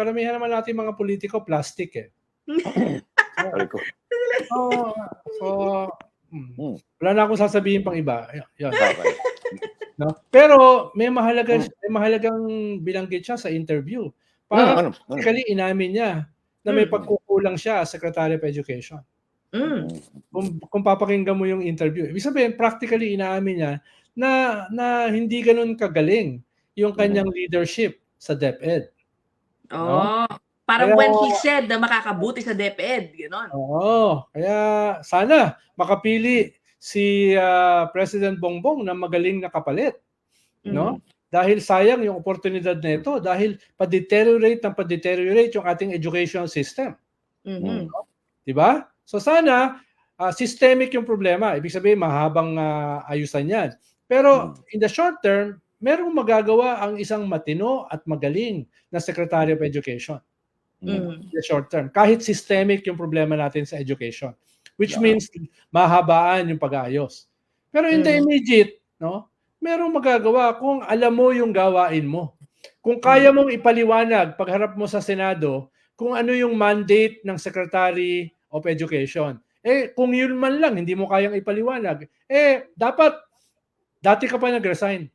karamihan naman natin mga politiko, plastic eh. So, so mm, Hmm. wala na akong sasabihin pang iba. Yan. okay. No? Pero may mahalaga Hmm. may mahalagang bilanggit siya sa interview. Ano, Para ano, ano? Basically, inamin niya na may Mm. pagkukulang siya as Secretary of Education. Mm. Kung, kung papakinggan mo yung interview, ibig sabihin, practically inaamin niya na, na hindi ganun kagaling yung kanyang leadership sa DepEd. Oh. Parang Kaya- when he said na makakabuti sa DepEd, gano'n. Oo. Kaya sana makapili si ah, President Bongbong na magaling na kapalit. Mm. No? Dahil sayang yung oportunidad na ito dahil pa-deteriorate ng pa-deteriorate yung ating education system. Mhm. Di ba? So sana ah, systemic yung problema. Ibig sabihin mahabang ah, ayusan 'yan. Pero in the short term, merong magagawa ang isang matino at magaling na Secretary of Education Mm. in the short term. Kahit systemic yung problema natin sa education. Which Yeah. means mahabaan yung pag-aayos. Pero in the Mm. immediate, no? Merong magagawa kung alam mo yung gawain mo. Kung kaya mong ipaliwanag pagharap mo sa Senado kung ano yung mandate ng Secretary of Education. Eh, kung yun man lang, hindi mo kayang ipaliwanag, eh, dapat, dati ka pa nag-resign.